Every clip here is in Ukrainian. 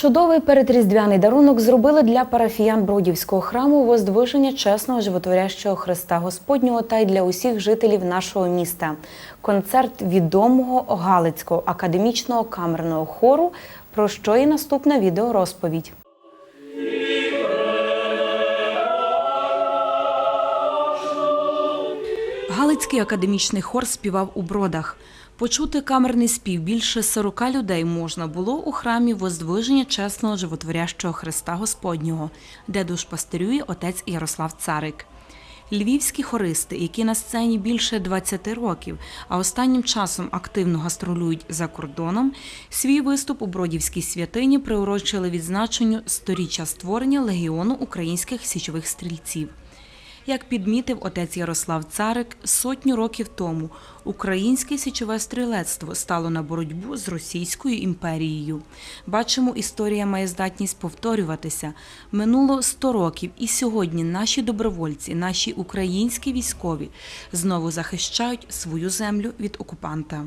Чудовий передріздвяний дарунок зробили для парафіян Бродівського храму Воздвиження чесного животворящого Христа Господнього та й для усіх жителів нашого міста. Концерт відомого Галицького академічного камерного хору, про що і наступна відеорозповідь. Галицький академічний хор співав у бродах. Почути камерний спів більше 40 людей можна було у храмі Воздвиження чесного животворящого Христа Господнього, де душпастерює отець Ярослав Царик. Львівські хористи, які на сцені більше 20 років, а останнім часом активно гастролюють за кордоном, свій виступ у Бродівській святині приурочили відзначенню сторіччя створення легіону українських січових стрільців. Як підмітив отець Ярослав Царик, сотню років тому українське січове стрілецтво стало на боротьбу з Російською імперією. Бачимо, історія має здатність повторюватися. Минуло 100 років, і сьогодні наші добровольці, наші українські військові знову захищають свою землю від окупанта.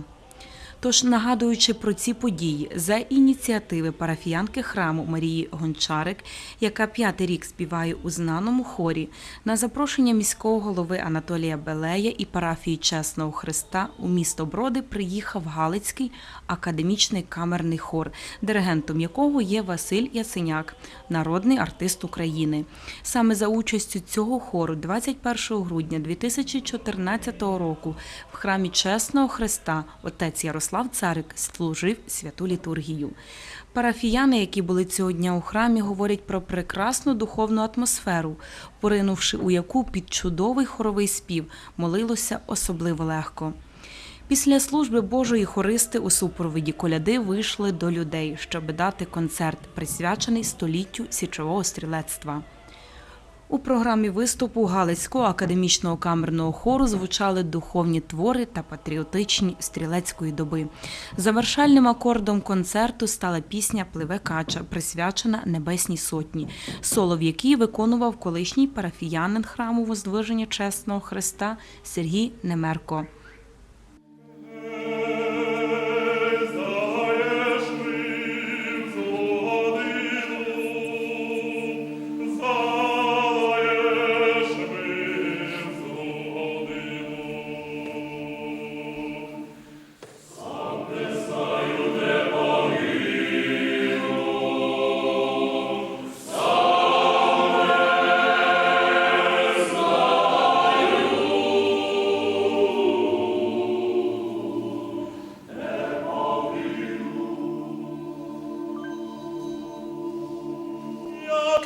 Тож, нагадуючи про ці події за ініціативи парафіянки храму Марії Гончарик, яка п'ятий рік співає у знаному хорі, на запрошення міського голови Анатолія Белея і парафії Чесного Христа у місто Броди приїхав Галицький академічний камерний хор, диригентом якого є Василь Ясеняк, народний артист України. Саме за участю цього хору 21 грудня 2014 року в храмі Чесного Христа отець Ярослав Царик служив святу літургію. Парафіяни, які були цього дня у храмі, говорять про прекрасну духовну атмосферу, поринувши у яку під чудовий хоровий спів молилося особливо легко. Після служби Божої хористи у супроводі коляди вийшли до людей, щоб дати концерт, присвячений століттю січового стрілецтва. У програмі виступу Галицького академічного камерного хору звучали духовні твори та патріотичні стрілецької доби. Завершальним акордом концерту стала пісня Пливе кача, присвячена Небесній Сотні, соло в якій виконував колишній парафіянин храму Воздвиження Чесного Христа Сергій Немерко.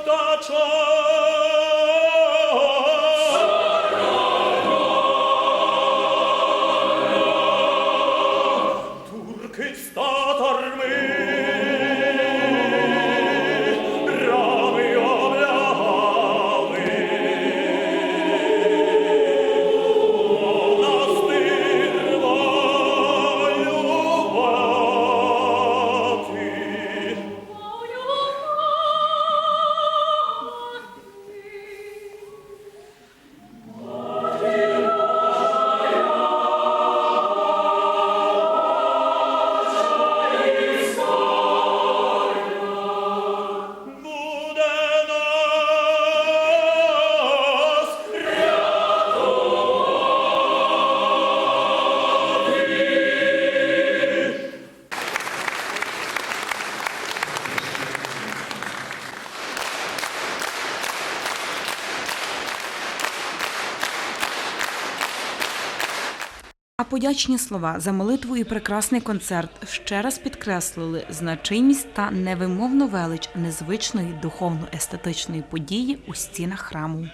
Як та подячні слова за молитву і прекрасний концерт ще раз підкреслили значимість та невимовну велич незвичної духовно-естетичної події у стінах храму.